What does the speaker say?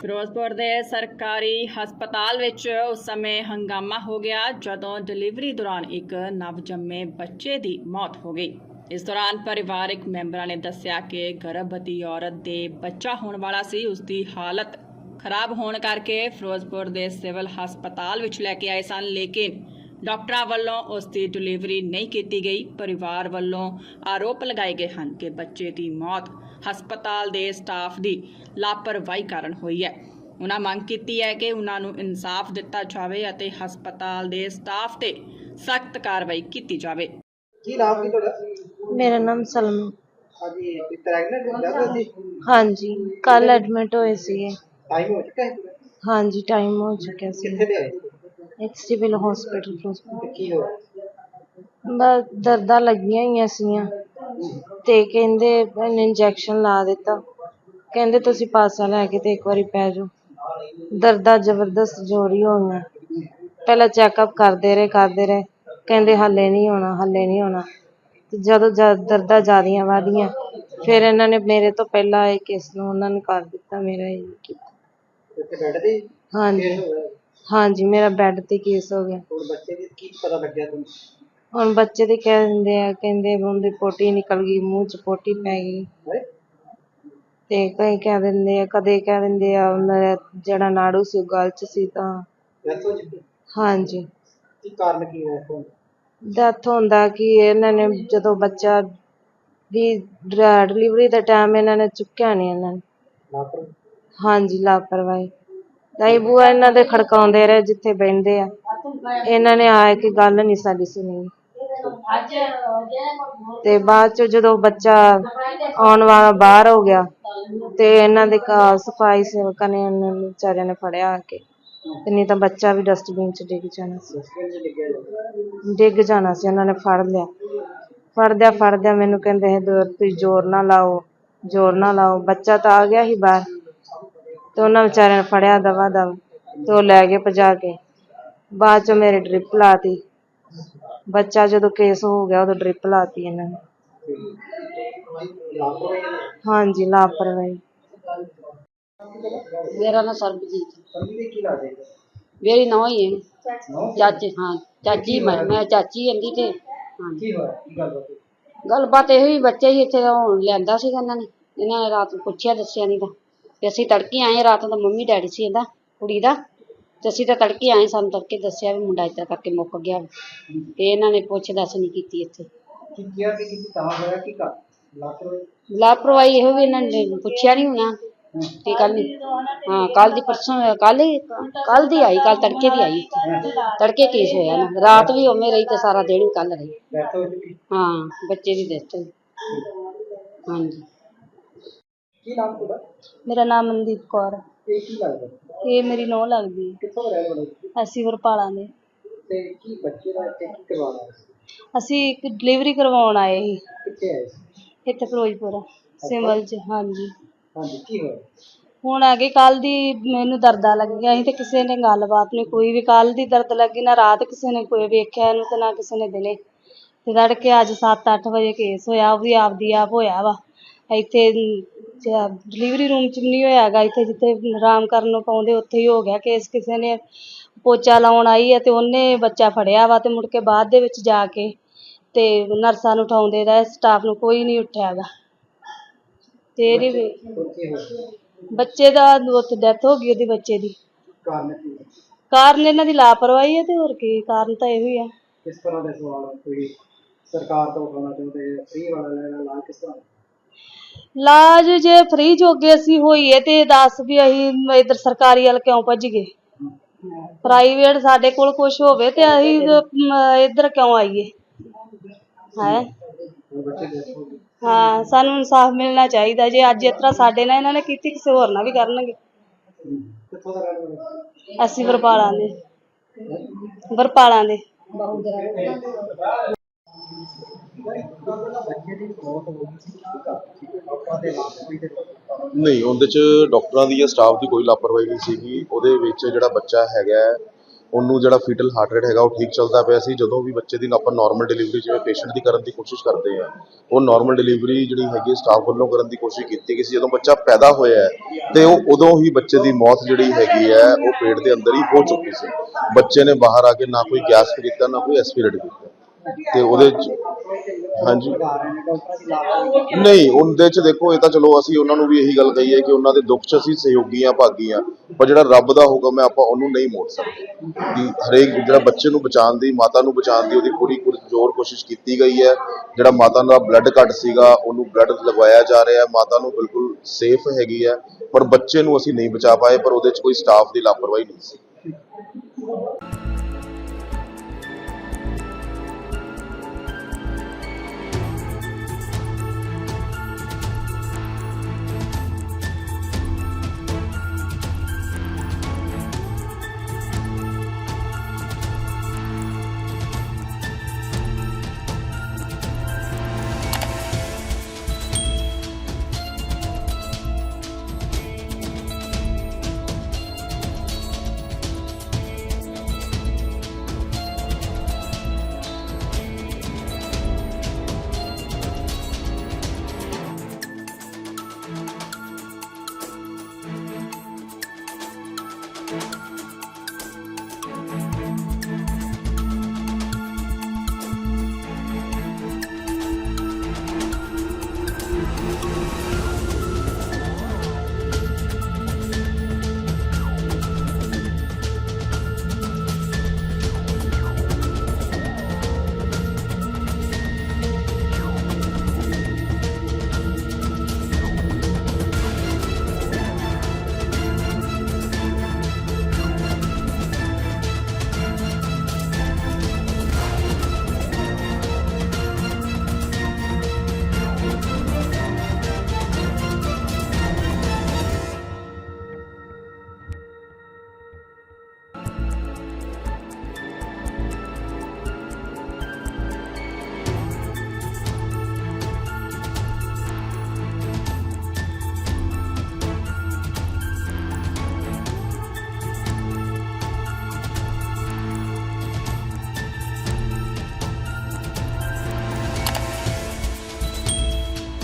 ਫਿਰੋਜ਼ਪੁਰ ਦੇ ਸਰਕਾਰੀ ਹਸਪਤਾਲ ਵਿੱਚ ਉਸ ਸਮੇਂ ਹੰਗਾਮਾ ਹੋ ਗਿਆ, ਜਦੋਂ ਡਿਲੀਵਰੀ ਦੌਰਾਨ ਇੱਕ ਨਵਜੰਮੇ ਬੱਚੇ ਦੀ ਮੌਤ ਹੋ ਗਈ। ਇਸ ਦੌਰਾਨ ਪਰਿਵਾਰਕ ਮੈਂਬਰਾਂ ਨੇ ਦੱਸਿਆ ਕਿ ਗਰਭਵਤੀ ਔਰਤ ਦੇ ਬੱਚਾ ਹੋਣ ਵਾਲਾ ਸੀ। ਉਸ ਦੀ ਹਾਲਤ ਖਰਾਬ ਹੋਣ ਕਰਕੇ ਫਿਰੋਜ਼ਪੁਰ ਦੇ ਸਿਵਲ ਹਸਪਤਾਲ ਵਿੱਚ ਲੈ ਕੇ ਆਏ ਸਨ, ਲੇਕਿਨ ਡਾਕਟਰਾਂ ਵੱਲੋਂ ਉਸ ਦੀ ਡਿਲੀਵਰੀ ਨਹੀਂ ਕੀਤੀ ਗਈ। ਪਰਿਵਾਰ ਵੱਲੋਂ ਆਰੋਪ ਲਗਾਏ ਗਏ ਹਨ ਕਿ ਬੱਚੇ ਦੀ ਮੌਤ ਹਸਪਤਾਲ ਦੇ ਸਟਾਫ ਦੀ ਲਾਪਰਵਾਹੀ ਕਾਰਨ ਹੋਈ ਹੈ। ਉਹਨਾਂ ਮੰਗ ਕੀਤੀ ਹੈ ਕਿ ਉਹਨਾਂ ਨੂੰ ਇਨਸਾਫ ਦਿੱਤਾ ਜਾਵੇ ਅਤੇ ਹਸਪਤਾਲ ਦੇ ਸਟਾਫ ਤੇ ਸਖਤ ਕਾਰਵਾਈ ਕੀਤੀ ਜਾਵੇ। ਕੀ ਨਾਮ ਕੀ ਤੁਹਾਡਾ? ਮੇਰਾ ਨਾਮ ਸਲਮਾ। ਹਾਂਜੀ ਤੁਸੀਂ ਪ੍ਰੈਗਨੈਂਟ ਹੋ ਜਾਂਦੇ ਸੀ ਹਾਂਜੀ ਕੱਲ ਐਡਮਿਟ ਹੋਏ ਸੀਗੇ। ਟਾਈਮ ਹੋ ਚੁੱਕਾ ਹੈ ਹਾਂਜੀ ਟਾਈਮ ਹੋ ਚੁੱਕਿਆ ਸੀ। ਕਿੱਥੇ ਦੇ ਆਏ? ਇੱਕ ਸਿਵਲ ਹਸਪੀਟਲ ਤੇ ਕੀ ਹੋਇਆ? ਬਸ ਦਰਦਾਂ ਲੱਗੀਆਂ ਹੋਈਆਂ ਸੀਗੀਆਂ ਤੇ ਕਹਿੰਦੇ ਇਹਨੇ ਇੰਜੈਕਸ਼ਨ ਲਾ ਦਿੱਤਾ। ਕਹਿੰਦੇ ਤੁਸੀਂ ਪਾਸਾ ਲੈ ਕੇ ਤੇ ਇੱਕ ਵਾਰੀ ਪੈ ਜਾਓ। ਦਰਦਾਂ ਜ਼ਬਰਦਸਤ ਜ਼ੋਰੀ ਹੋ ਗਈਆਂ। ਪਹਿਲਾਂ ਚੈੱਕਅਪ ਕਰਦੇ ਰਹੇ ਕਰਦੇ ਰਹੇ। ਕਹਿੰਦੇ ਹੱਲੇ ਨਹੀਂ ਹੋਣਾ ਹੱਲੇ ਨਹੀਂ ਹੋਣਾ। ਤੇ ਜਦੋਂ ਜ਼ਿਆ- ਦਰਦਾਂ ਜ਼ਿਆਦੀਆਂ ਵਧੀਆਂ ਫਿਰ ਇਹਨਾਂ ਨੇ ਮੇਰੇ ਤੋਂ ਪਹਿਲਾਂ ਇਹ ਕੇਸ ਨੂੰ ਉਹਨਾਂ ਨੇ ਕਰ ਦਿੱਤਾ ਮੇਰਾ ਇਹ ਕੀਤਾ। ਇੱਥੇ ਬੈੱਡ ਤੇ ਹਾਂਜੀ। ਮੇਰਾ ਬੈੱਡ ਤੇ ਕੇਸ ਹੋ ਗਿਆ। ਹੁਣ ਬੱਚੇ ਦੀ ਕੀ ਪਤਾ ਲੱਗਿਆ ਤੁਹਾਨੂੰ? ਹੁਣ ਬੱਚੇ ਦੇ ਕਹਿ ਦਿੰਦੇ ਆ ਕਹਿੰਦੇ ਉਹਦੀ ਪੋਟੀ ਨਿਕਲ ਗਈ ਮੂੰਹ 'ਚ ਪੋਟੀ ਪੈ ਗਈ। ਤੇ ਕਈ ਕਹਿ ਦਿੰਦੇ ਆ ਕਦੇ ਕਹਿ ਦਿੰਦੇ ਆ ਦਾ ਜਿਹੜਾ ਨਾੜੂ ਸੀ ਉਹ ਗਲ 'ਚ ਸੀ ਤਾਂ। ਡੈਥ ਹੋ ਚੁੱਕੀ ਹਾਂਜੀ। ਕੀ ਕਾਰਨ ਕੀ ਹੋਇਆ ਤੁਹਾਨੂੰ ਡੈਥ ਹੁੰਦਾ ਕਿ ਇਹਨਾਂ ਨੇ ਜਦੋਂ ਬੱਚਾ ਵੀ ਡਿਲੀਵਰੀ ਦਾ ਟਾਈਮ ਇਹਨਾਂ ਨੇ ਚੁੱਕਿਆ ਨਹੀਂ ਇਹਨਾਂ ਨੇ। ਲਾਪਰ ਹਾਂਜੀ ਲਾਪਰਵਾਹੀ। ਤਾਈ ਬੂਆ ਇਹਨਾਂ ਦੇ ਖੜਕਾਉਂਦੇ ਰਹੇ ਜਿੱਥੇ ਬਹਿੰਦੇ ਆ। ਇਹਨਾਂ ਨੇ ਆ ਕੇ ਗੱਲ ਨਹੀਂ ਸਾਡੀ ਸੁਣੀ। ਤੇ ਬਾਅਦ ਚ ਜਦੋਂ ਬੱਚਾ ਆਉਣ ਵਾਲਾ ਬਾਹਰ ਹੋ ਗਿਆ ਤੇ ਇਹਨਾਂ ਦੇ ਘਰ ਸਫ਼ਾਈ ਸੇਵਕਾਂ ਨੇ ਇਹਨਾਂ ਨੂੰ ਵਿਚਾਰਿਆਂ ਨੇ ਫੜਿਆ ਆ ਕੇ। ਤੇ ਨਹੀਂ ਤਾਂ ਬੱਚਾ ਵੀ ਡਸਟਬਿਨ ਚ ਡਿੱਗ ਜਾਣਾ ਸੀ। ਡਿੱਗ ਜਾਣਾ ਸੀ ਉਹਨਾਂ ਨੇ ਫੜ ਲਿਆ। ਫੜਦਿਆਂ ਫੜਦਿਆਂ ਮੈਨੂੰ ਕਹਿੰਦੇ ਇਹ ਤੁਸੀਂ ਜ਼ੋਰ ਨਾ ਲਾਓ ਜ਼ੋਰ ਨਾ ਲਾਓ। ਬੱਚਾ ਤਾਂ ਆ ਗਿਆ ਸੀ ਬਾਹਰ। ਤੇ ਉਹਨਾਂ ਵਿਚਾਰਿਆਂ ਨੇ ਫੜਿਆ ਦਵਾ ਦਵ ਤੇ ਉਹ ਲੈ ਗਏ ਭਜਾ ਕੇ। ਬਾਅਦ ਚ ਮੇਰੇ ਡ੍ਰਿਪ ਲਾਤੀ। ਬੱਚਾ ਜਦੋਂ ਕੇਸ ਹੋ ਗਿਆ, ਉਦੋਂ ਡ੍ਰਿਪ ਲਾਤੀ ਇਹਨਾਂ ਨੇ। ਹਾਂਜੀ, ਲਾਪਰਵਾਹੀ। ਮੇਰਾ ਨਾਂ ਸਰਬਜੀਤ ਮੇਰੀ ਨੌਂ ਹੀ ਹੈ। ਚਾਚੀ, ਹਾਂ, ਚਾਚੀ ਮੈਂ ਮੈਂ ਚਾਚੀ ਹੁੰਦੀ ਤੇ, ਹਾਂ। ਗੱਲਬਾਤ ਇਹੋ ਹੀ, ਬੱਚੇ ਹੀ ਇੱਥੇ ਹੁਣ ਲਿਆਂਦਾ ਸੀਗਾ ਇਹਨਾਂ ਨੇ। ਇਹਨਾਂ ਨੇ ਰਾਤ ਨੂੰ ਪੁੱਛਿਆ, ਦੱਸਿਆ ਨਹੀਂ ਤਾਂ। ਤੇ ਅਸੀਂ ਤੜਕੇ ਆਏ ਰਾਤ ਨੂੰ ਮੰਮੀ ਡੈਡੀ ਸੀ ਇਹਦਾ, ਕੁੜੀ ਦਾ। ਤੇ ਅਸੀਂ ਤਾਂ ਤੜਕੇ ਆਏ ਸਾਨੂੰ ਤੜਕੇ ਦੱਸਿਆ ਵੀ ਮੁੰਡਾ ਏਦਾਂ ਕਰਕੇ ਮੁੱਕ ਗਿਆ। ਤੇ ਇਹਨਾਂ ਨੇ ਪੁੱਛ ਦੱਸ ਨਹੀਂ ਕੀਤੀ ਇੱਥੇ। ਕੀ ਕਿਹਾ ਕਿ ਕੀ ਤਾਂ ਹੋਇਆ ਕੀ ਕਰ ਲਾਪਰ ਲਾਪਰਵਾਹੀ ਇਹੋ ਵੀ ਇਹਨਾਂ ਨੇ ਪੁੱਛਿਆ ਨਹੀਂ ਹੋਣਾ। ਤੇ ਕੱਲ ਹਾਂ ਕੱਲ ਦੀ ਪਰਸੋਂ ਕੱਲ ਹੀ ਕੱਲ ਦੀ ਆਈ ਕੱਲ ਤੜਕੇ ਦੀ ਆਈ। ਤੜਕੇ ਕੇਸ ਹੋਇਆ ਨਾ ਰਾਤ ਵੀ ਉਵੇਂ ਰਹੀ ਤੇ ਸਾਰਾ ਦਿਨ ਵੀ ਕੱਲ ਰਹੀ। ਡੈਥ ਹੋ ਚੁੱਕੀ? ਹਾਂ ਬੱਚੇ ਦੀ ਡੈਥ ਹੋਈ। ਹਾਂਜੀ। ਕੀ ਨਾਮ ਤੁਹਾਡਾ? ਮੇਰਾ ਨਾਮ ਮਨਦੀਪ ਕੌਰ ਹੈ। ਇਹ ਕੀ ਲੱਗਦਾ? ਇਹ ਮੇਰੀ ਨੂੰਹ ਲੱਗਦੀ ਕਿੱਥੋਂ ਦਾ ਰਹਿਣ ਵਾਲੇ ਸੀ? ਹੈ। ਅਸੀਂ ਵਰਪਾਲਾਂ ਦੇ। ਤੇ ਕੀ ਬੱਚੇ ਦਾ ਇੱਥੇ ਕੀ ਕਰਵਾਉਣਾ ਸੀ? ਅਸੀਂ ਇੱਕ ਡਿਲੀਵਰੀ ਕਰਵਾਉਣ ਆਏ ਸੀ। ਕਿੱਥੇ ਆਏ ਸੀ? ਇੱਥੇ ਫਿਰੋਜ਼ਪੁਰ ਸਿਵਲ 'ਚ ਹਾਂਜੀ। ਹਾਂਜੀ ਕੀ ਹੋਇਆ? ਹੁਣ ਆ ਗਈ ਕੱਲ ਦੀ ਮੈਨੂੰ ਦਰਦਾਂ ਲੱਗੀਆਂ ਸੀ ਤੇ ਕਿਸੇ ਨੇ ਗੱਲਬਾਤ ਨਹੀਂ ਕੋਈ ਵੀ ਕੱਲ ਦੀ ਦਰਦ ਲੱਗੀ ਨਾ ਰਾਤ ਕਿਸੇ ਨੇ ਕੋਈ ਵੇਖਿਆ ਇਹਨੂੰ ਤੇ ਨਾ ਕਿਸੇ ਨੇ ਦਿਨੇ। ਤੇ ਤੜਕੇ ਅੱਜ 7-8 ਵਜੇ ਕੇਸ ਹੋਇਆ ਉਹ ਵੀ ਆਪਦੀ ਆਪ ਹੋਇਆ ਵਾ। ਇੱਥੇ ਡਿਲੀਵਰੀ ਰੂਮ 'ਚ ਵੀ ਨਹੀਂ ਹੋਇਆਗਾ ਇੱਥੇ ਜਿੱਥੇ ਆਰਾਮ ਕਰਨ ਨੂੰ ਪਾਉਂਦੇ ਉੱਥੇ ਹੀ ਹੋ ਗਿਆ ਕੇਸ ਕਿਸੇ ਨੇ ਪੋਚਾ ਲਾਉਣ ਆਈ ਹੈ ਤੇ ਉਹਨੇ ਬੱਚਾ ਫੜਿਆ ਵਾ ਤੇ ਮੁੜ ਕੇ ਬਾਅਦ ਦੇ ਵਿੱਚ ਜਾ ਕੇ ਤੇ ਨਰਸਾਂ ਨੂੰ ਉਠਾਉਂਦੇ ਰਹੇ ਸਟਾਫ ਨੂੰ ਕੋਈ ਨਹੀਂ ਉੱਠਿਆ ਗਾ ਤੇ ਇਹਦੀ ਹੋਇਆ ਬੱਚੇ ਦਾ ਉੱਥੇ ਡੈਥ ਹੋ ਗਈ ਉਹਦੀ ਬੱਚੇ ਦੀ। ਕਾਰਨ ਇਹਨਾਂ ਦੀ ਲਾਪਰਵਾਹੀ ਹੈ ਤੇ ਹੋਰ ਕੀ ਕਾਰਨ ਤਾਂ ਇਹੋ ਹੀ ਆ। ਕਿਸ ਤਰ੍ਹਾਂ ਦੇ ਸਵਾਲ? ਕੋਈ ਸਰਕਾਰ ਤੋਂ ਉਠਾਉਣਾ ਚਾਹੁੰਦੇ ਫ੍ਰੀ ਵਾਲਾ ਲੈਣਾ ਲਾ ਕਿਸ ਤਰ੍ਹਾਂ? ਇਲਾਜ ਜੇ ਫ੍ਰੀ ਜੋਗੇ ਅਸੀਂ ਹੋਈਏ ਤੇ ਦੱਸ ਵੀ ਅਸੀਂ ਇਧਰ ਸਰਕਾਰੀ ਵੱਲ ਕਿਉਂ ਭੱਜ ਗਏ ਪ੍ਰਾਈਵੇਟ ਸਾਡੇ ਕੋਲ ਕੁਝ ਹੋਵੇ ਤੇ ਅਸੀਂ ਇਧਰ ਕਿਉਂ ਆਈਏ? ਹੈ? ਹਾਂ, ਸਾਨੂੰ ਇਨਸਾਫ ਮਿਲਣਾ ਚਾਹੀਦਾ ਜੇ ਅੱਜ ਇਸ ਤਰ੍ਹਾਂ ਸਾਡੇ ਨਾਲ ਇਹਨਾਂ ਨੇ ਕੀਤੀ, ਕਿਸੇ ਹੋਰ ਨਾਲ ਵੀ ਕਰਨਗੇ। ਅਸੀਂ ਵਰਪਾਲਾਂ ਦੇ। ਵਰਪਾਲਾਂ ਦੇ। ਨਹੀਂ ਉਹਦੇ ਚ ਡਾਕਟਰਾਂ ਦੀ ਜਾਂ ਸਟਾਫ ਦੀ ਕੋਈ ਲਾਪਰਵਾਹੀ ਨਹੀਂ ਸੀਗੀ। ਉਹਦੇ ਵਿੱਚ ਜਿਹੜਾ ਬੱਚਾ ਹੈਗਾ ਹੈ, ਉਹਨੂੰ ਜਿਹੜਾ ਫੀਟਲ ਹਾਰਟ ਰੇਟ ਹੈਗਾ ਉਹ ਠੀਕ ਚੱਲਦਾ ਪਿਆ ਸੀ। ਜਦੋਂ ਵੀ ਬੱਚੇ ਦੀ ਆਪਾਂ ਨਾਰਮਲ ਡਿਲੀਵਰੀ ਜਿਵੇਂ ਪੇਸ਼ੈਂਟ ਦੀ ਕਰਨ ਦੀ ਕੋਸ਼ਿਸ਼ ਕਰਦੇ ਆ ਉਹ ਨਾਰਮਲ ਡਿਲੀਵਰੀ ਜਿਹੜੀ ਹੈਗੀ ਸਟਾਫ ਵੱਲੋਂ ਕਰਨ ਦੀ ਕੋਸ਼ਿਸ਼ ਕੀਤੀ ਗਈ ਸੀ। ਜਦੋਂ ਬੱਚਾ ਪੈਦਾ ਹੋਇਆ ਹੈ ਤੇ ਉਹ ਉਦੋਂ ਹੀ ਬੱਚੇ ਦੀ ਮੌਤ ਜਿਹੜੀ ਹੈਗੀ ਹੈ ਉਹ ਪੇਟ ਦੇ ਅੰਦਰ ਹੀ ਹੋ ਚੁੱਕੀ ਸੀ। ਬੱਚੇ ਨੇ ਬਾਹਰ ਆ ਕੇ ਨਾ ਕੋਈ ਗੈਸ ਕੀਤਾ ਨਾ ਕੋਈ ਐਸਪੀਰੇਟ ਕੀਤਾ ਤੇ ਉਹਦੇ ਚ ਹਾਂਜੀ। ਨਹੀਂ ਉਹਦੇ ਚ ਦੇਖੋ ਇਹ ਤਾਂ ਚਲੋ ਅਸੀਂ ਉਹਨਾਂ ਨੂੰ ਵੀ ਇਹੀ ਗੱਲ ਕਹੀ ਹੈ ਕਿ ਉਹਨਾਂ ਦੇ ਦੁੱਖ ਚ ਅਸੀਂ ਸਹਿਯੋਗੀ ਆ ਭਾਗੀ ਆ ਪਰ ਜਿਹੜਾ ਰੱਬ ਦਾ ਹੁਕਮ ਹੈ ਆਪਾਂ ਉਹਨੂੰ ਨਹੀਂ ਮੋੜ ਸਕਦੇ। ਕਿ ਹਰੇਕ ਜਿਹੜਾ ਬੱਚੇ ਨੂੰ ਬਚਾਉਣ ਦੀ ਮਾਤਾ ਨੂੰ ਬਚਾਉਣ ਦੀ ਉਹਦੀ ਪੂਰੀ ਪੂਰੀ ਜ਼ੋਰ ਕੋਸ਼ਿਸ਼ ਕੀਤੀ ਗਈ ਹੈ। ਜਿਹੜਾ ਮਾਤਾ ਦਾ ਬਲੱਡ ਘੱਟ ਸੀਗਾ ਉਹਨੂੰ ਬਲੱਡ ਲਗਵਾਇਆ ਜਾ ਰਿਹਾ ਹੈ। ਮਾਤਾ ਨੂੰ ਬਿਲਕੁਲ ਸੇਫ ਹੈਗੀ ਹੈ ਪਰ ਬੱਚੇ ਨੂੰ ਅਸੀਂ ਨਹੀਂ ਬਚਾ ਪਾਏ ਪਰ ਉਹਦੇ ਚ ਕੋਈ ਸਟਾਫ ਦੀ ਲਾਪਰਵਾਹੀ ਨਹੀਂ ਸੀ।